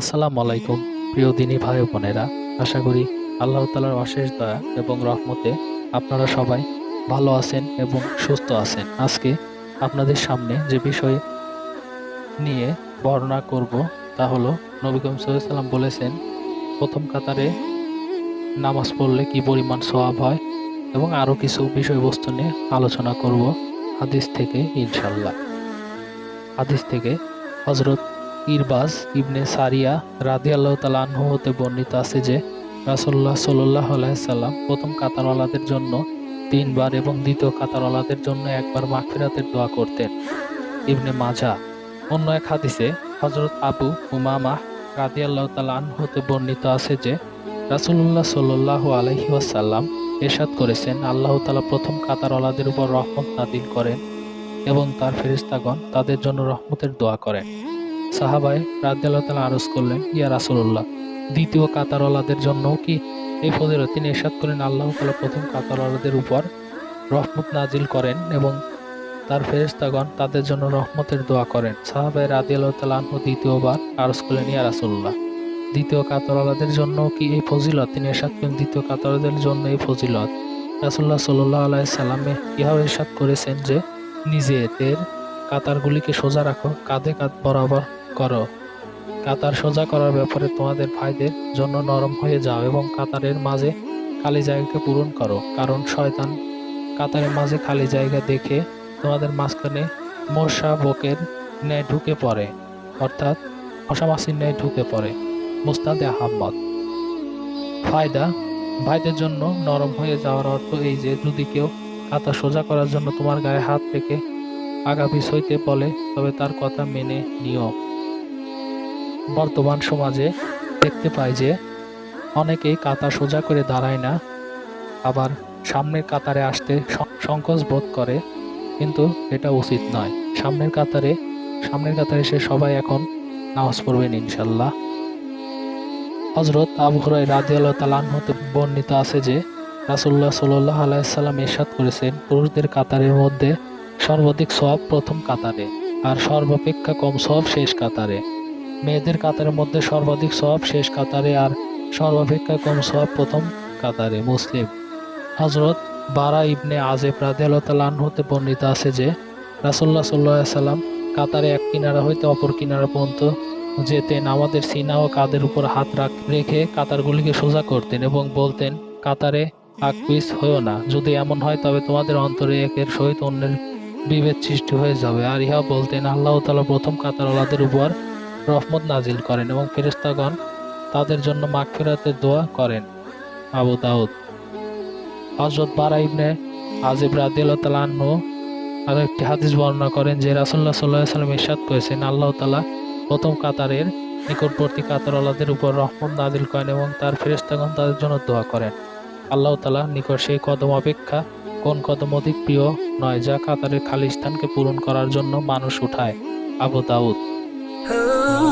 আসসালামু আলাইকুম, প্রিয় দিনী ভাই বোনেরা। আশা করি আল্লাহ তালার অশেষ দয়া এবং রহমতে আপনারা সবাই ভালো আছেন এবং সুস্থ আছেন। আজকে আপনাদের সামনে যে বিষয় নিয়ে বর্ণনা করব তা হলো, নবী করিম সাল্লাম বলেছেন, প্রথম কাতারে নামাজ পড়লে কি পরিমাণ সওয়াব হয় এবং আরও কিছু বিষয়বস্তু নিয়ে আলোচনা করব হাদিস থেকে ইনশাল্লাহ হাদিস থেকে হজরত ইরবাজ ইবনে সারিয়া রাদি আল্লাহ তালা আনহু হতে বর্ণিত আছে যে রাসুল্লাহ সাল্লাহ সাল্লাম প্রথম কাতারওয়ালাদের জন্য তিনবার এবং দ্বিতীয় কাতারওয়ালাদের জন্য একবার মাগফিরাতের দোয়া করতেন। ইবনে মাজা। অন্য এক হাদিসে হজরত আবু উমামা রাদি আল্লাহ তালা আনহু হতে বর্ণিত আছে যে রাসুল্লাহ সাল্লাহ আলহি ওয়াসাল্লাম এরশাদ করেছেন, আল্লাহ তালা প্রথম কাতারওয়ালাদের উপর রহমত নাদিল করেন এবং তার ফেরিস্তাগণ তাদের জন্য রহমতের দোয়া করেন। সাহাবায় তালা আরজ করলেন, ইয়া রাসুল্লাহ দ্বিতীয় কাতারওয়ালাদের জন্য কি এই ফজিলত? তিনি এরশাদ করেন আল্লাহ তালা প্রথম কাতারওয়ালাদের উপর রহমত নাজিল করেন এবং তার ফেরেস্তাগণ তাদের জন্য রহমতের দোয়া করেন। সাহাবায় তালা আনহু দ্বিতীয়বার আরজ করলেন, ইয়া রাসুল্লাহ দ্বিতীয় কাতারওয়ালাদের জন্য কি এই ফজিলত? তিনি এরশাদ করেন দ্বিতীয় কাতারওয়ালাদের জন্য এই ফজিলত। রাসুল্লাহ সাল্লাহ আলাই সাল্লামে ইহাও এরশাদ করেছেন যে, নিজেদের কাতারগুলিকে সোজা রাখো, কাঁধে কাঁধ বরাবর করো। কাতার সোজা করার ব্যাপারে তোমাদের ভাইদের জন্য নরম হয়ে যাও এবং কাতারের মাঝে খালি জায়গাকে পূরণ করো। কারণ শয়তান কাতারের মাঝে খালি জায়গা দেখে তোমাদের মাঝখানে মশা বকের ন্যায় ঢুকে পড়ে। অর্থাৎ মশা মাছির ন্যায় ঢুকে পড়ে। মুস্তাদে আহম্মদ। ফায়দা, ভাইদের জন্য নরম হয়ে যাওয়ার অর্থ এই যে, যদি কেউ কাতা সোজা করার জন্য তোমার গায়ে হাত রেখে আগাপিস হইতে বলে, তবে তার কথা মেনে নিও। বর্তমান সমাজে দেখতে পাই যে অনেকেই কাতা সোজা করে দাঁড়ায় না, আবার সামনের কাতারে আসতে সংকোচ বোধ করে, কিন্তু এটা উচিত নয়। সামনের কাতারে সামনের কাতারে এসে সবাই এখন নামাজ পড়বেন ইনশাল্লাহ। হজরত আবু হুরাই আনহু হতে বর্ণিত আছে যে রাসুল্লাহ সাল্লাল্লাহু আলাইহি সাল্লাম ইরশাদ করেছেন, পুরুষদের কাতারের মধ্যে সর্বাধিক সব প্রথম কাতারে, আর সর্বাপেক্ষা কম সব শেষ কাতারে। মেয়েদের কাতারের মধ্যে সর্বাধিক সব শেষ কাতারে আর সর্বাপেক্ষা কম সব প্রথম কাতারে মুসলিম। হজরত বারা ইবনে আজেব রাদিয়াল্লাহু হতে বর্ণিত আছে যে, রাসূলুল্লাহ সাল্লাল্লাহু আলাইহি সাল্লাম কাতারে এক কিনারা হইতে অপর কিনারা পর্যন্ত যেতেন। আমাদের সিনা ও কাদের উপর হাত রাখ- রেখে কাতারগুলিকে সোজা করতেন এবং বলতেন, কাতারে আকপিস হয়েও না। যদি এমন হয়, তবে তোমাদের অন্তরে একের সহিত অন্যের বিভেদ সৃষ্টি হয়ে যাবে। আর ইহা বলতেন, আল্লাহ তালা প্রথম কাতার কাতারওয়ালাদের উপর রহমত নাজিল করেন এবং ফেরেস্তাগণ তাদের জন্য মাগফিরাতের দোয়া করেন। আবু দাউদ। হজরত বারা ইবনে আজিব রাদিয়াল্লাহু তাআলা আনহু একটি হাদিস বর্ণনা করেন যে রাসূলুল্লাহ সাল্লাল্লাহু আলাইহি সাল্লাম ইরশাদ করেছেন, আল্লাহ তাআলা প্রথম কাতারের নিকটবর্তী কাতারওয়ালাদের উপর রহমত নাজিল করেন এবং তার ফেরেশতাগণ তাদের জন্য দোয়া করেন। আল্লাহ তালা নিকট সেই কদম অপেক্ষা কোন কদম অধিক প্রিয় নয়, যা কাতারের খালি স্থানকে পূরণ করার জন্য মানুষ উঠায়। আবু দাউদ। Ooh.